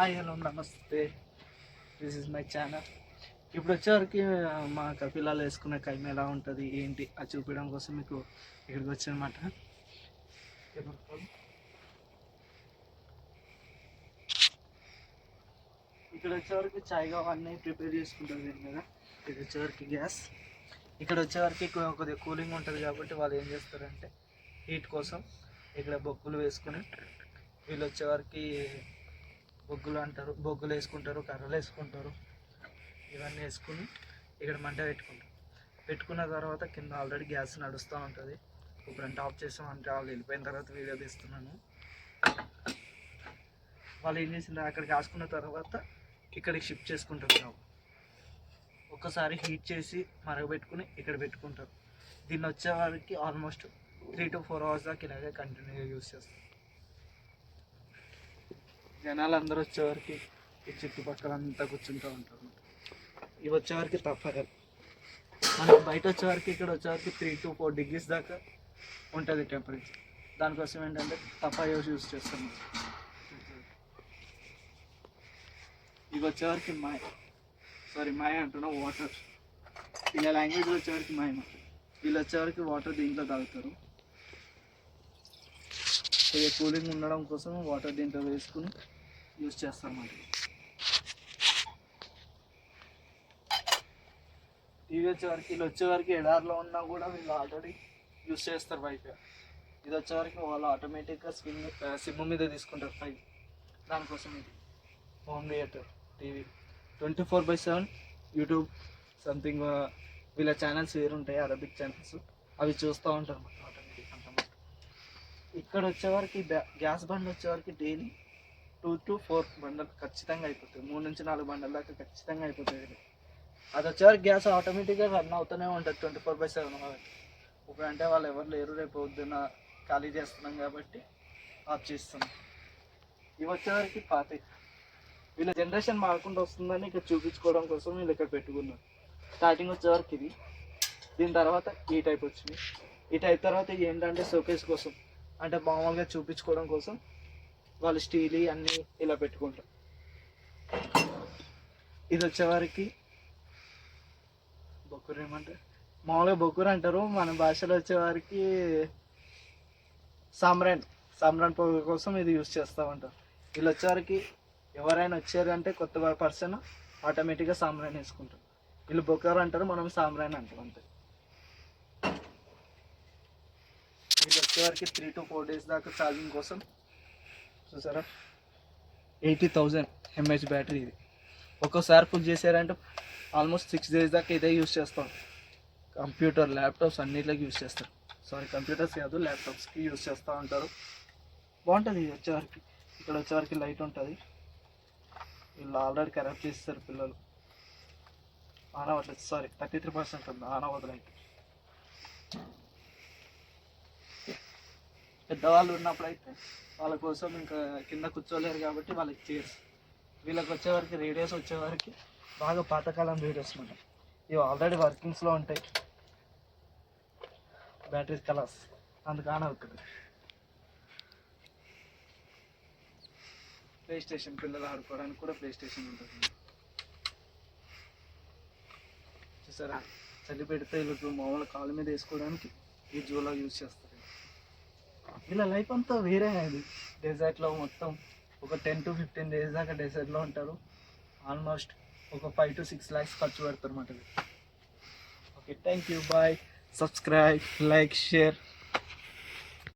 Hi hello నమస్తే. This is my channel ఇప్పుడు వచ్చేవరకు మా కపిలాలు వేసుకునే కైమ ఎలా ఉంటుంది ఏంటి అది చూపించడం కోసం మీకు ఇక్కడికి వచ్చానమాట. ఇక్కడ వచ్చేవరకు చాయ్గా అవన్నీ ప్రిపేర్ చేసుకుంటారు దీని మీద. ఇక్కడ వచ్చేవరకు గ్యాస్. ఇక్కడ వచ్చేవరకు కొద్దిగా కూలింగ్ ఉంటుంది కాబట్టి వాళ్ళు ఏం చేస్తారంటే హీట్ కోసం ఇక్కడ బొగ్గులు వేసుకుని వీళ్ళు వచ్చేవరకు బొగ్గులు అంటారు బొగ్గులు వేసుకుంటారు కర్రలు వేసుకుంటారు. ఇవన్నీ వేసుకుని ఇక్కడ మంట పెట్టుకుంటారు పెట్టుకున్న తర్వాత కింద ఆల్రెడీ గ్యాస్ నడుస్తూ ఉంటుంది. ఇప్పుడు అంటే ఆఫ్ చేసాం అంటే వాళ్ళు వెళ్ళిపోయిన తర్వాత వీడియో తీస్తున్నాను. వాళ్ళు ఏం చేసింది అక్కడికి కాసుకున్న తర్వాత ఇక్కడికి షిఫ్ట్ చేసుకుంటారు ನಾವು ఒక్కసారి హీట్ చేసి మరగబెట్టుకుని ఇక్కడ పెట్టుకుంటారు. దీన్ని వచ్చే వారికి almost three to four hours దాకా ఇలాగే కంటిన్యూగా యూస్ చేస్తారు. జనాలు అందరూ వచ్చేవారికి ఈ చుట్టుపక్కల అంతా కూర్చుంటూ ఉంటారు. ఇవి వచ్చేవారికి తప్పదు. మనకి బయట వచ్చేవారికి ఇక్కడ వచ్చేవారికి త్రీ టు ఫోర్ డిగ్రీస్ దాకా ఉంటుంది టెంపరేచర్ దానికోసం ఏంటంటే తప్ప యూస్ చేస్తాం ఇవి వచ్చేవారికి మాయ. సారీ మాయ అంటున్నా వాటర్ వీళ్ళ లాంగ్వేజ్ వచ్చేవారికి మాయ వీళ్ళు వచ్చేవారికి వాటర్ దీంట్లో తాగుతారు. కొద్దిగా కూలింగ్ ఉండడం కోసం వాటర్ దీంట్లో వేసుకుని యూస్ చేస్తాం మరి. టీవీ వచ్చేవరకు వీళ్ళు వచ్చేవరకు ఎడార్లో ఉన్నా కూడా వీళ్ళు ఆల్రెడీ యూస్ చేస్తారు పైప్. ఇది వచ్చేవరకు వాళ్ళు ఆటోమేటిక్గా స్విమ్ సిమ్ మీద తీసుకుంటారు ఫైవ్ దానికోసం ఇది. Home theatre TV. Twenty four by seven YouTube something వీళ్ళ ఛానల్స్ వేరుంటాయి అరబిక్ ఛానల్స్. అవి చూస్తూ ఉంటారు అన్నమాట. ఇక్కడ వచ్చేవరకు గ్యాస్ బండ్ వచ్చేవరకు డైలీ టూ టు ఫోర్ బండలు ఖచ్చితంగా అయిపోతాయి. మూడు నుంచి నాలుగు బండల దాకా ఖచ్చితంగా అయిపోతాయి. అది వచ్చేవరకు గ్యాస్ ఆటోమేటిక్గా రన్ అవుతూనే ఉంటుంది ట్వంటీ ఫోర్ బై సెవెన్ వాళ్ళకి. ఇప్పుడు అంటే వాళ్ళు ఎవరు లేరు రేపు పొద్దున్న ఖాళీ చేస్తున్నాం కాబట్టి ఆఫ్ చేస్తున్నాం. ఇవి వచ్చేవరకు పాత. వీళ్ళ జనరేషన్ మారకుండా వస్తుందని ఇక్కడ చూపించుకోవడం కోసం వీళ్ళు ఇక్కడ పెట్టుకున్నారు. స్టార్టింగ్ వచ్చేవరకు ఇది. దీని తర్వాత ఈ టైప్ వచ్చింది. ఈ టైప్ తర్వాత ఏంటంటే షోకేస్ కోసం. అంటే మామూలుగా చూపించుకోవడం కోసం వాళ్ళు స్టీల్ అన్నీ ఇలా పెట్టుకుంటారు. ఇది వచ్చేవారికి బొక్కురు ఏమంటే? మామూలుగా బొక్కురు అంటారు మన భాషలో వచ్చేవారికి సామ్రాన్ సామ్రాన్ పొగ కోసం ఇది యూజ్ చేస్తూ ఉంటారు. వీళ్ళు వచ్చేవారికి ఎవరైనా వచ్చారు అంటే కొత్త పర్సన్ ఆటోమేటిక్గా సామ్రాన్ వేసుకుంటారు. వీళ్ళు బొక్కరు అంటారు మనం సామ్రాన్ అంటాం అంతే వీళ్ళు వచ్చేవారికి త్రీ టు ఫోర్ డేస్ దాకా ఛార్జింగ్ కోసం. చూసారా ఎయిటీ థౌజండ్ ఎంహెచ్ బ్యాటరీ ఇది. ఒక్కోసారి ఫుల్ చేశారంటే ఆల్మోస్ట్ సిక్స్ డేస్ దాకా ఇదే యూస్ చేస్తాం. కంప్యూటర్ ల్యాప్టాప్స్ అన్నిటిలోకి యూస్ చేస్తారు. సారీ కంప్యూటర్స్ కాదు ల్యాప్టాప్స్కి యూస్ చేస్తూ ఉంటారు. బాగుంటుంది ఇది వచ్చేవారికి. ఇక్కడ వచ్చేవారికి లైట్ ఉంటుంది. వీళ్ళు ఆల్రెడీ కరెక్ట్ చేస్తారు పిల్లలు. ఆన్ అవ్వట్లేదు సారీ థర్టీ త్రీ పర్సెంట్ ఉంది ఆన్ అవ్వదు లైట్ పెద్దవాళ్ళు ఉన్నప్పుడైతే వాళ్ళ కోసం ఇంకా కింద కూర్చోలేరు కాబట్టి వాళ్ళకి చైర్స్ వీళ్ళకి వచ్చేవరకు రేడియోస్ వచ్చేవరకు బాగా పాతకాలం రేడియోస్ ఉంటాయి. ఇవి ఆల్రెడీ వర్కింగ్స్లో ఉంటాయి. బ్యాటరీస్ కలర్స్ అందుకు ఒకటి అవుతుంది. ప్లే స్టేషన్ పిల్లలు ఆడుకోవడానికి కూడా ప్లే స్టేషన్ ఉంటుంది. చూసారా? చలి పెడితే వీళ్ళకి మామూలు కాళ్ళ మీద వేసుకోవడానికి ఈ జూలో యూజ్ చేస్తారు. ఇలా లైఫ్ అంతా వేరే అది. డెజర్ట్లో మొత్తం ఒక టెన్ టు ఫిఫ్టీన్ డేస్ దాకా డెజర్ట్లో ఉంటారు. ఆల్మోస్ట్ ఒక ఫైవ్ టు సిక్స్ ల్యాక్స్ ఖర్చు పెడతారు అన్నమాట. Okay thank you bye subscribe like share